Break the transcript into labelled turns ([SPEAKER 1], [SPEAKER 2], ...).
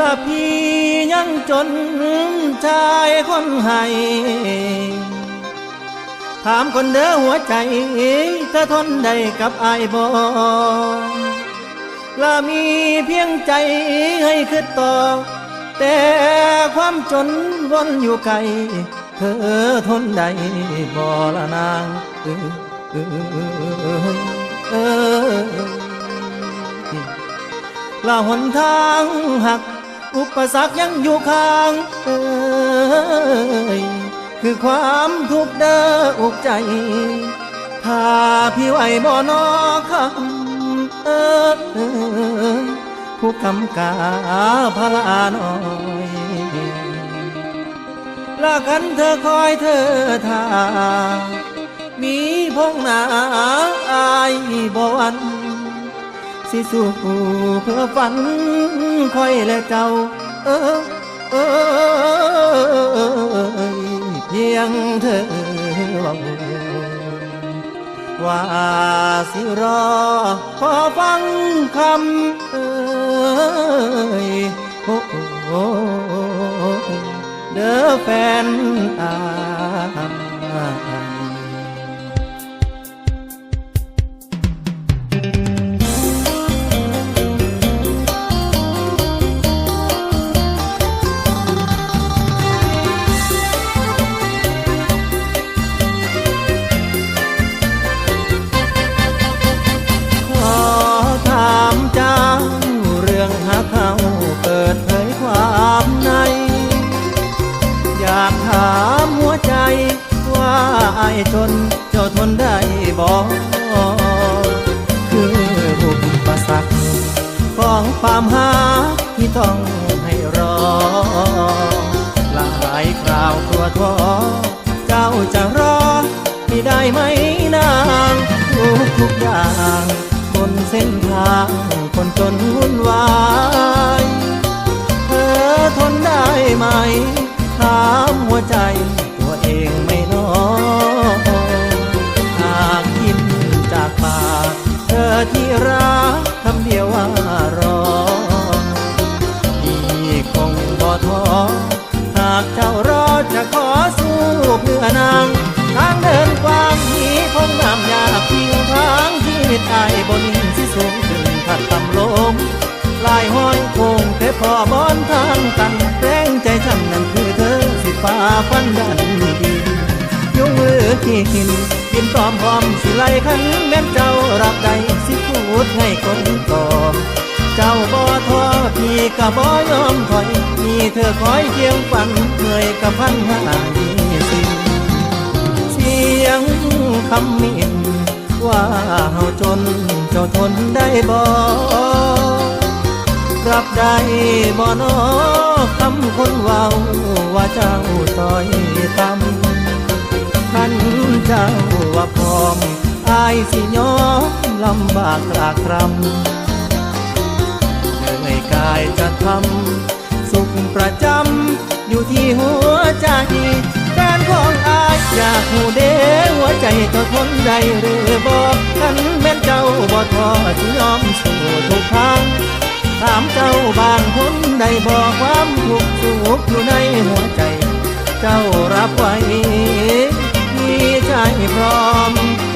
[SPEAKER 1] ละพี่ยังจนชายคนให้ถามคนเด้อหัวใจเธอทนได้กับอายบ่ละมีเพียงใจให้คิดต่อ แต่ความจนวนอยู่ไกลเธอทนได้บ่ละนางเออเออเออละหนทางหัก อุปสรรคยังอยู่ข้างเอ้ยคือความทุกข์เด้ออกใจ ถ้าพี่ไหวบ่นอคำเออผู้กำกาพลาน้อยละกันเธอคอยเธอทามีพงหนาอายบ่วัน สิสู้เพื่อฝันคอยและเจ้า เออเออเพียงเธอว่าว่าสิรอขอฟังคำเอ่ยโอ้โอ้เด้อแฟนอา หัวใจ ว่าไอ้จนเจ้าทนได้บอกคือบุญประสักของความหาที่ต้องให้รอ หลายคราวตัวท้อเจ้าจะรอไม่ได้ไหมนางทุกทุกอย่าง บนเส้นทางคนจนวุ่นวาย ที่รักคำเดียวว่ารอพี่คงบ่ท้อหากเจ้ารอจะขอสู้เพื่อนางทางเดินกว้างนี้คงงามยากทิ้งทางชีวิตอายบนสิสูงขึ้นผัดต่ำลงลายห้อยคงแต่พอบอนทางกันแรงใจฉันนั้นคือเธอสิฟ้าฟันดันดี ยกมือที่หินกินตอมพร้อมสิไลขันแม่นเจ้ารับใดสิพูดให้คนตอบเจ้าบ่ท้อพี่ก็บ่ยอมถอยมีเธอคอยเคียงฝันเหนื่อยกับพันหายี่สิเสียงคำมินว่าเฮาจนเจ้าทนได้บ่รับได้บ่นอคำคนเว้าว่าเจ้าต้อยต่ำ ขันเจ้าว่าพร้อมอายสิยอมลำบากลากครำเหนื่อยกายจะทำสุขประจำอยู่ที่หัวใจแฟนของอายอยากหูเด้หัวใจจ้าทนได้หรือบอกขันแม่นเจ้าบ่ท้อสิยอมสู้ทุกทางถามเจ้าบางคนได้บอกความทุกข์สุขอยู่ในหัวใจ เจ้ารับไว้ พร้อม